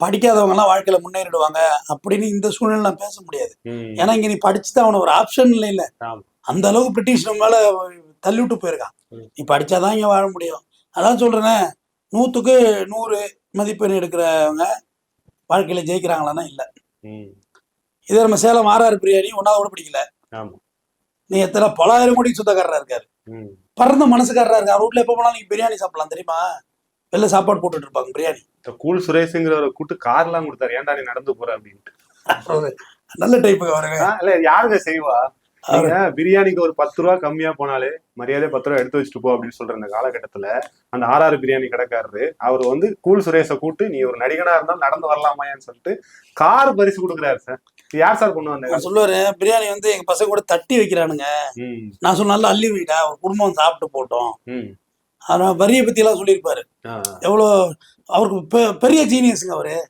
படிக்காதவங்க எல்லாம் வாழ்க்கையில முன்னேறிடுவாங்க அப்படின்னு இந்த சூழ்நிலை நான் பேச முடியாது. ஏன்னா இங்க நீ படிச்சுதான் அவன ஒரு ஆப்ஷன் இல்லை இல்ல. அந்த அளவுக்கு பிரிட்டிஷ் மேல தள்ளி விட்டு போயிருக்கான். நீ படிச்சாதான் இங்க வாழ முடியும் அதான் சொல்றேனே நூத்துக்கு நூறு மதிப்பெண் எடுக்கிறவங்க வாழ்க்கையில ஜெயிக்கிறாங்களான்னா இல்ல. இதே நம்ம சேலம் ஆர்ஆர் பிரியாணி ஒன்னாவது கூட படிக்கல நீ எத்தனை பலாயிரம் கோடி சொந்தக்காரரா இருக்காரு. பறந்த மனசுக்காரரா இருக்காரு வீட்ல எப்ப போனாலும் நீங்க பிரியாணி சாப்பிடலாம் தெரியுமா வெளில சாப்பாடு போட்டுட்டு இருப்பாங்க பிரியாணி. கூல் சுரேஷுங்கிற ஒரு கூட்டு கார்லாம் கொடுத்தாரு. ஏன்டா நீ நடந்து போற அப்படின்ட்டு. நல்ல டைப்புக்கு வருங்க இல்ல யாருங்க செய்வா? பிரியாணிக்கு ஒரு பத்து ரூபா கம்மியா போனாலே மரியாதை பத்து ரூபா எடுத்து வச்சுட்டு போ அப்படின்னு சொல்ற இந்த காலகட்டத்துல அந்த ஆர்ஆர் பிரியாணி கடைக்காரரு அவர் வந்து கூல் சுரேஷை கூட்டு நீ ஒரு நடிகனா இருந்தாலும் நடந்து வரலாமான்னு சொல்லிட்டு கார் பரிசு கொடுக்குறாரு சார். யார் சார் கொண்டு வந்தாங்க சொல்லுவாரு பிரியாணி வந்து எங்க பசங்க கூட தட்டி வைக்கிறானுங்க. நான் சொன்னால அள்ளி வைடா ஒரு குடும்பம் சாப்பிட்டு போட்டோம். ஆனா வரியை பத்தி எல்லாம் சொல்லியிருப்பாரு. எவ்வளோ அவருக்கு பெரிய ஜீனியஸுங்க அவரு.